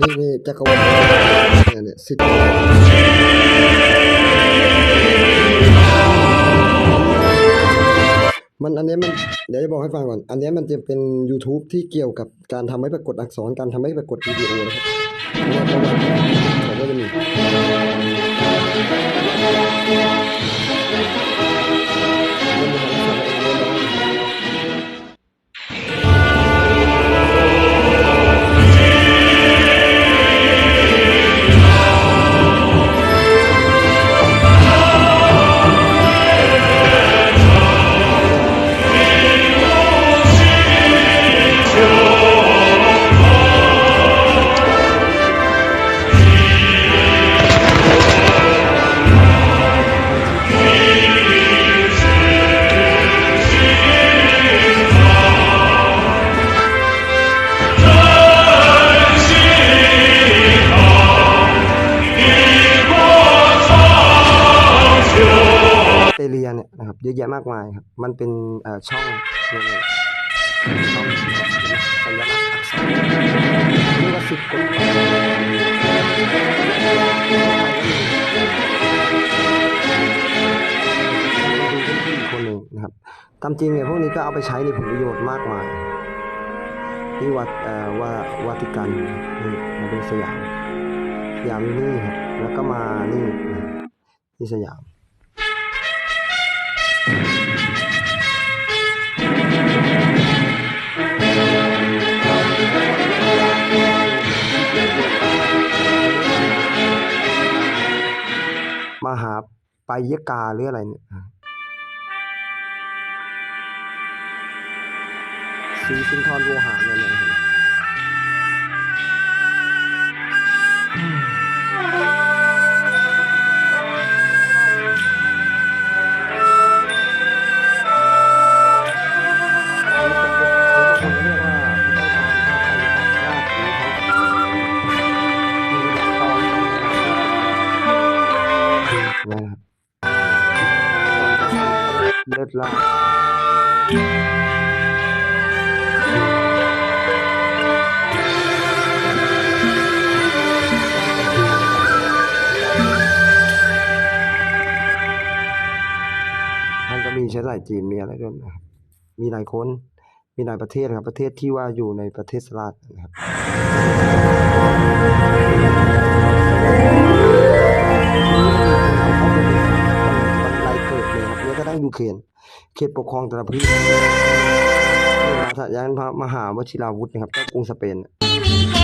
นี่นี่จักรวาลเนี่ยเนี่ยสิมันอันนี้มันเดี๋ยวจะบอกให้ฟังก่อน อันนี้มันจะเป็น YouTube ที่เกี่ยวกับการทำให้ปรากฏอักษรการทำให้ปรากฏวิดีโอนะครับเนี่ยประวัติเขาก็จะมี เรียเนี่ยนะครับเยอะแยะมากมายครับ มันเป็นเอ่อช่องเรียกว่าช่องสัญลักษณ์อักษรเรียกว่าสิบกฎหมายดูเป็นผู้อีกคนหนึ่งนะครับตามจริงเนี่ยพวกนี้ก็เอาไปใช้ในผลประโยชน์มากมายที่วัดว่าวาติกันนี่มาดูสยามสยามนี่ครับแล้วก็มานี่ที่สยาม มหาไปยกาหรืออะไรเนี่ยอะสีสินทรโวหารเนี่ยนะ เลิศล่าท่านก็มีเชื้อสายจีนมีอะไรด้วยนะครับ มีหลายคนมีหลายประเทศครับ ประเทศที่ว่าอยู่ในประเทศสลาดนะครับ เครนเขตปกครองแต่ละพื้นที่นี่มาถยันพระมหาวชิราวุธนะครับเจ้ากรุงสเปนน่ะ